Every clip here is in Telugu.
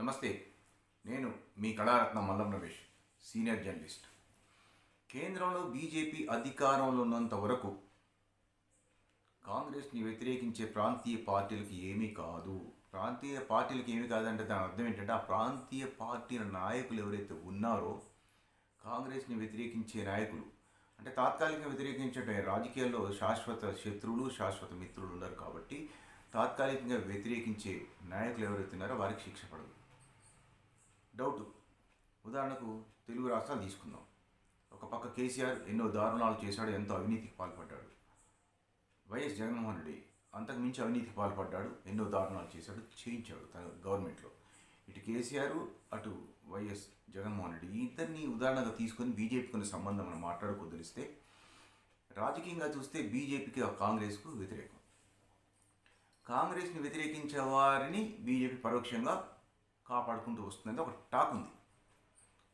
నమస్తే నేను మీ కళారత్న మల్లం రమేష్ సీనియర్ జర్నలిస్ట్. కేంద్రంలో బీజేపీ అధికారంలో ఉన్నంత వరకు కాంగ్రెస్ని వ్యతిరేకించే ప్రాంతీయ పార్టీలకు ఏమీ కాదు. ప్రాంతీయ పార్టీలకు ఏమీ కాదంటే దాని అర్థం ఏంటంటే ఆ ప్రాంతీయ పార్టీల నాయకులు ఎవరైతే ఉన్నారో కాంగ్రెస్ని వ్యతిరేకించే నాయకులు అంటే తాత్కాలికంగా వ్యతిరేకించే రాజకీయాల్లో శాశ్వత శత్రువులు శాశ్వత మిత్రులు ఉన్నారు కాబట్టి తాత్కాలికంగా వ్యతిరేకించే నాయకులు ఎవరైతే ఉన్నారో వారికి శిక్ష పడదు. డౌట్. ఉదాహరణకు తెలుగు రాష్ట్రాలు తీసుకుందాం. ఒక పక్క కేసీఆర్ ఎన్నో దారుణాలు చేశాడు ఎంతో అవినీతికి పాల్పడ్డాడు. వైఎస్ జగన్మోహన్ రెడ్డి అంతకు మించి అవినీతికి పాల్పడ్డాడు ఎన్నో దారుణాలు చేశాడు చేయించాడు తన గవర్నమెంట్లో. ఇటు కేసీఆర్ అటు వైఎస్ జగన్మోహన్ రెడ్డి ఇద్దరిని ఉదాహరణగా తీసుకొని బీజేపీకి ఉన్న సంబంధం మనం మాట్లాడుకోదలిస్తే రాజకీయంగా చూస్తే బీజేపీకి కాంగ్రెస్కు వ్యతిరేకం. కాంగ్రెస్ని వ్యతిరేకించే వారిని బీజేపీ పరోక్షంగా కాపాడుకుంటూ వస్తుందని ఒక టాక్ ఉంది.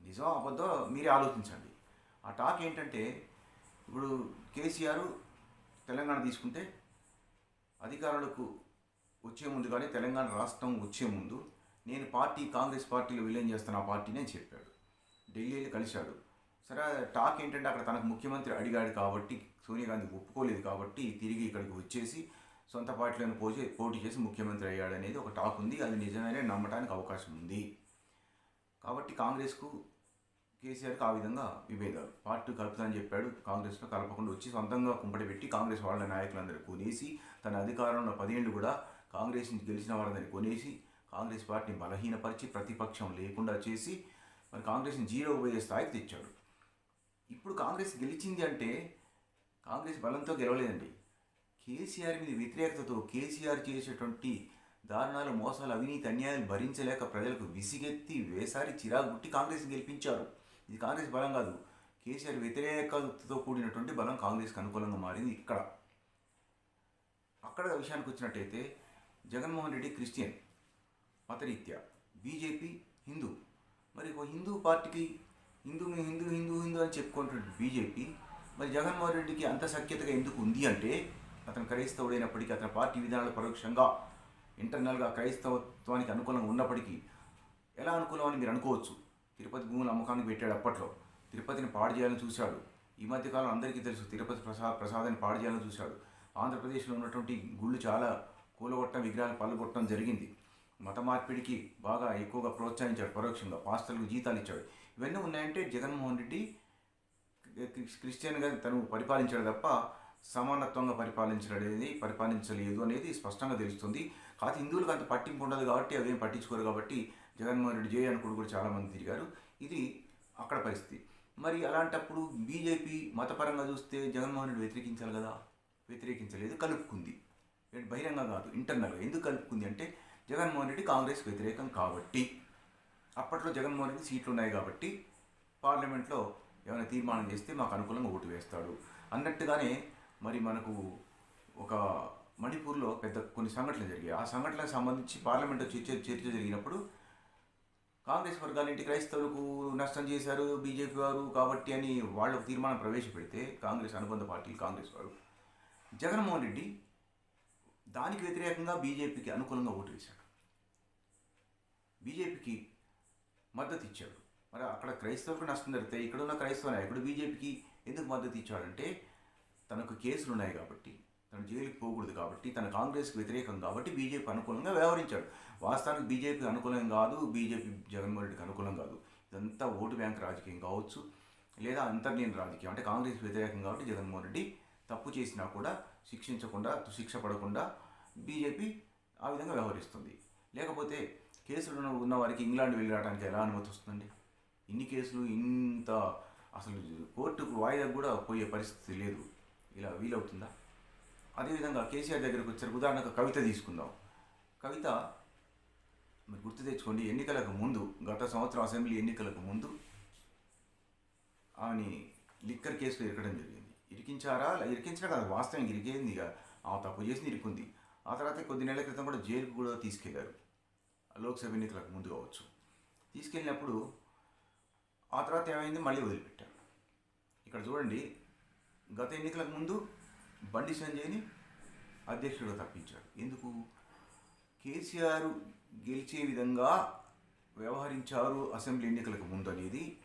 నిజం అబద్ధం మీరే ఆలోచించండి. ఆ టాక్ ఏంటంటే ఇప్పుడు కేసీఆర్ తెలంగాణ తీసుకుంటే అధికారులకు వచ్చే ముందు కానీ తెలంగాణ రాష్ట్రం వచ్చే ముందు నేను పార్టీ కాంగ్రెస్ పార్టీలో విలీనం చేస్తాను ఆ పార్టీని అని చెప్పాడు. ఢిల్లీలో కలిశాడు. సరే టాక్ ఏంటంటే అక్కడ తనకు ముఖ్యమంత్రి అడిగాడు కాబట్టి సోనియా గాంధీ ఒప్పుకోలేదు కాబట్టి తిరిగి ఇక్కడికి వచ్చేసి సొంత పార్టీలను పోసి పోటీ చేసి ముఖ్యమంత్రి అయ్యాడు అనేది ఒక టాక్ ఉంది. అది నిజమేనే నమ్మడానికి అవకాశం ఉంది. కాబట్టి కాంగ్రెస్కు కేసీఆర్కి ఆ విధంగా విభేదాలు. పార్టీ కలుపుతానని చెప్పాడు. కాంగ్రెస్లో కలపకుండా వచ్చి సొంతంగా కుంపటి పెట్టి కాంగ్రెస్ వాళ్ళ నాయకులందరూ కొనేసి తన అధికారంలో పదేళ్ళు కూడా కాంగ్రెస్ నుంచి గెలిచిన వాళ్ళందరినీ కొనేసి కాంగ్రెస్ పార్టీని బలహీనపరిచి ప్రతిపక్షం లేకుండా చేసి మరి కాంగ్రెస్ని జీరో పోయే స్థాయికి తెచ్చాడు. ఇప్పుడు కాంగ్రెస్ గెలిచింది అంటే కాంగ్రెస్ బలంతో గెలవలేదండి. కేసీఆర్ మీద వ్యతిరేకతతో కేసీఆర్ చేసేటువంటి దారుణాలు మోసాలు అవినీతి అన్యాయాలు భరించలేక ప్రజలకు విసిగెత్తి వేసారి చిరాకు కాంగ్రెస్ కాంగ్రెస్ని గెలిపించారు. ఇది కాంగ్రెస్ బలం కాదు. కేసీఆర్ వ్యతిరేకతతో కూడినటువంటి బలం కాంగ్రెస్కి అనుకూలంగా మారింది ఇక్కడ. అక్కడ విషయానికి వచ్చినట్టయితే Jaganmohan Reddy Christian మతరీత్యా. BJP Hindu. మరి ఒక హిందూ పార్టీకి హిందూ హిందూ హిందూ హిందూ అని చెప్పుకుంటున్న బీజేపీ మరి జగన్మోహన్ రెడ్డికి అంత సఖ్యతగా ఎందుకు ఉంది అంటే అతను క్రైస్తవుడైనప్పటికీ అతని పార్టీ విధానాలు పరోక్షంగా ఇంటర్నల్గా క్రైస్తవత్వానికి అనుకూలంగా ఉన్నప్పటికీ ఎలా అనుకూలం అని మీరు అనుకోవచ్చు. తిరుపతి భూముల అమ్మకానికి పెట్టాడు అప్పట్లో. తిరుపతిని పాడు చేయాలని చూశాడు. ఈ మధ్యకాలం అందరికీ తెలుసు తిరుపతి ప్రసాద్ ప్రసాదాన్ని పాడు చేయాలని చూశాడు. ఆంధ్రప్రదేశ్లో ఉన్నటువంటి గుళ్ళు చాలా కూలగొట్టడం విగ్రహాలు పల్లగొట్టడం జరిగింది. మత మార్పిడికి బాగా ఎక్కువగా ప్రోత్సహించాడు పరోక్షంగా పాస్టర్లకు జీతాలు ఇచ్చాడు. ఇవన్నీ ఉన్నాయంటే జగన్మోహన్ రెడ్డి క్రిస్టియన్గా తను పరిపాలించాడు తప్ప సమానత్వంగా పరిపాలించడం పరిపాలించలేదు అనేది స్పష్టంగా తెలుస్తుంది. కాకపోతే హిందువులకు అంత పట్టింపు ఉండదు కాబట్టి అవేం పట్టించుకోరు కాబట్టి జగన్మోహన్ రెడ్డి జే అనుకుడు కూడా చాలామంది తిరిగారు. ఇది అక్కడ పరిస్థితి. మరి అలాంటప్పుడు బీజేపీ మతపరంగా చూస్తే జగన్మోహన్ రెడ్డి వ్యతిరేకించాలి కదా? వ్యతిరేకించలేదు కలుపుకుంది. బహిరంగ కాదు ఇంటర్నల్గా ఎందుకు కలుపుకుంది అంటే జగన్మోహన్ రెడ్డి కాంగ్రెస్ వ్యతిరేకం కాబట్టి. అప్పట్లో జగన్మోహన్ రెడ్డి సీట్లు ఉన్నాయి కాబట్టి పార్లమెంట్లో ఏమైనా తీర్మానం చేస్తే మాకు అనుకూలంగా ఓటు వేస్తాడు. అన్నట్టుగానే మరి మనకు ఒక మణిపూర్లో పెద్ద కొన్ని సంఘటనలు జరిగాయి. ఆ సంఘటనలకు సంబంధించి పార్లమెంట్లో చర్చ చర్చ జరిగినప్పుడు కాంగ్రెస్ వర్గాలేంటి క్రైస్తవులకు నష్టం చేశారు బీజేపీ వారు కాబట్టి అని వాళ్ళు ఒక తీర్మానం ప్రవేశపెడితే కాంగ్రెస్ అనుబంధ పార్టీలు కాంగ్రెస్ వారు. జగన్మోహన్ రెడ్డి దానికి వ్యతిరేకంగా బీజేపీకి అనుకూలంగా ఓటు వేశాడు. బీజేపీకి మద్దతు ఇచ్చాడు. మరి అక్కడ క్రైస్తవులకు నష్టం జరిగితే ఇక్కడ ఉన్న క్రైస్తవ నాయకుడు బీజేపీకి ఎందుకు మద్దతు ఇచ్చాడంటే తనకు కేసులు ఉన్నాయి కాబట్టి తను జైలుకి పోకూడదు కాబట్టి తన కాంగ్రెస్కి వ్యతిరేకం కాబట్టి బీజేపీ అనుకూలంగా వ్యవహరించాడు. వాస్తవానికి బీజేపీ అనుకూలం కాదు బీజేపీ జగన్మోహన్ రెడ్డికి అనుకూలం కాదు. ఇదంతా ఓటు బ్యాంక్ రాజకీయం కావచ్చు లేదా అంతర్లీన రాజకీయం. అంటే కాంగ్రెస్ వ్యతిరేకం కాబట్టి జగన్మోహన్ రెడ్డి తప్పు చేసినా కూడా శిక్షించకుండా శిక్ష పడకుండా బీజేపీ ఆ విధంగా వ్యవహరిస్తుంది. లేకపోతే కేసులు ఉన్న- వారికి ఇంగ్లాండ్ వెళ్ళి రావడానికి ఎలా అనుమతి వస్తుందండి? ఇన్ని కేసులు ఇంత అసలు కోర్టుకు వాయిదా కూడా పోయే పరిస్థితి లేదు. ఇలా వీలవుతుందా? అదేవిధంగా కేసీఆర్ దగ్గరకు వచ్చారు. ఉదాహరణకు కవిత తీసుకుందాం. కవిత మీరు గుర్తు తెచ్చుకోండి ఎన్నికలకు ముందు గత సంవత్సరం అసెంబ్లీ ఎన్నికలకు ముందు ఆమెని లిక్కర్ కేసులో ఇరకడం జరిగింది. ఇరికించారా? అలా ఇరికించడం కాదు వాస్తవం ఇరికేంది ఇక. ఆమె తప్పు చేసి ఇరుకుంది ఆ తర్వాత కొద్ది నెలల క్రితం కూడా జైలుకు కూడా తీసుకెళ్ళారు. లోక్సభ ఎన్నికలకు ముందు కావచ్చు. తీసుకెళ్ళినప్పుడు ఆ తర్వాత ఏమైంది? మళ్ళీ వదిలిపెట్టారు. ఇక్కడ చూడండి గత ఎన్నికలకు ముందు బండి సంజయ్ని అధ్యక్షుడిగా తప్పించారు. ఎందుకు? కేసీఆర్ గెలిచే విధంగా వ్యవహరించారు అసెంబ్లీ ఎన్నికలకు ముందు అనేది.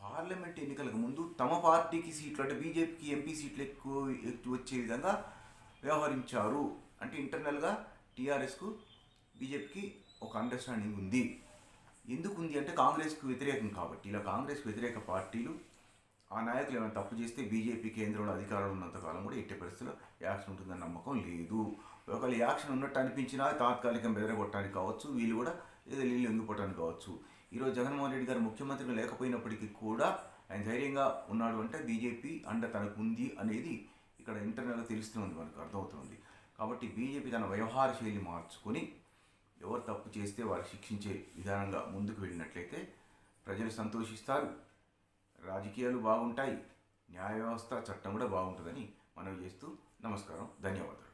పార్లమెంట్ ఎన్నికలకు ముందు తమ పార్టీకి సీట్లు అంటే బీజేపీకి ఎంపీ సీట్లు ఎక్కువ ఎక్కువ వచ్చే విధంగా వ్యవహరించారు. అంటే ఇంటర్నల్గా టీఆర్ఎస్కు బీజేపీకి ఒక అండర్స్టాండింగ్ ఉంది. ఎందుకు ఉంది అంటే కాంగ్రెస్కు వ్యతిరేకం కాబట్టి. ఇలా కాంగ్రెస్కు వ్యతిరేక పార్టీలు ఆ నాయకులు ఏమైనా తప్పు చేస్తే బీజేపీ కేంద్రంలో అధికారంలో ఉన్నంతకాలం కూడా ఎట్టి పరిస్థితుల్లో యాక్షన్ ఉంటుందన్న నమ్మకం లేదు. ఒకవేళ యాక్షన్ ఉన్నట్టు అనిపించినా తాత్కాలికం బెదరగొట్టడానికి కావచ్చు వీళ్ళు కూడా ఏదో నీళ్ళు ఎంగిపోవడానికి కావచ్చు. ఈరోజు జగన్మోహన్ రెడ్డి గారు ముఖ్యమంత్రిగా లేకపోయినప్పటికీ కూడా ఆయన ధైర్యంగా ఉన్నాడు అంటే బీజేపీ అండ తనకు ఉంది అనేది ఇక్కడ ఇంటర్నల్గా తెలుస్తుంది మనకు అర్థమవుతుంది. కాబట్టి బీజేపీ తన వ్యవహార శైలి మార్చుకొని ఎవరు తప్పు చేస్తే వారు శిక్షించే విధానంగా ముందుకు వెళ్ళినట్లయితే ప్రజలు సంతోషిస్తారు. రాజకీయాలు బాగుంటాయి. న్యాయ వ్యవస్థ చట్టం కూడా బాగుంటుందని మనం చేస్తూ నమస్కారం. ధన్యవాదాలు.